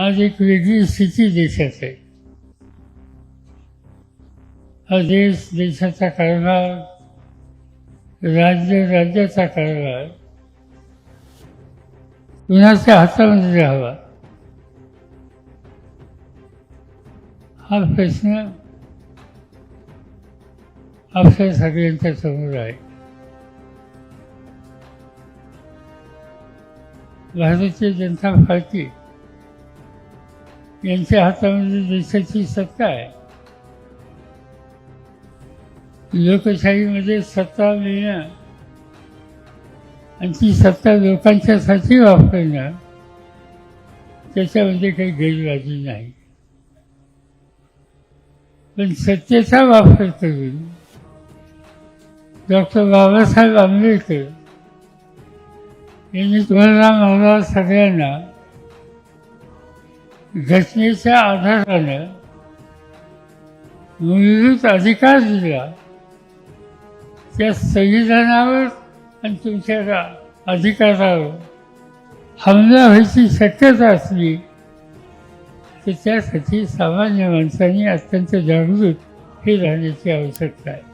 आज एक वेगळी स्थिती देशात आहे. हा देश देशाचा कारभार राज्य राज्याचा कारभार कुणाच्या हातामध्ये राहावा? हा प्रश्न आपल्या सगळ्यांच्या समोर आहे. भारतीय जनता पार्टी यांच्या हातामध्ये देशाची सत्ता आहे. लोकशाहीमध्ये सत्ता मिळणं आणि ती सत्ता लोकांच्यासाठी वापरणं त्याच्यामध्ये काही गैरवाजी नाही. पण सत्तेचा वापर करून डॉक्टर बाबासाहेब आंबेडकर यांनी तुम्हाला मला सगळ्यांना घटनेच्या आधारानं मूलभूत अधिकार दिला. त्या संविधानावर आणि तुमच्या अधिकारावर हमला व्हायची शक्यता असली तर त्यासाठी सामान्य माणसांनी अत्यंत जागृत हे राहण्याची आवश्यकता आहे.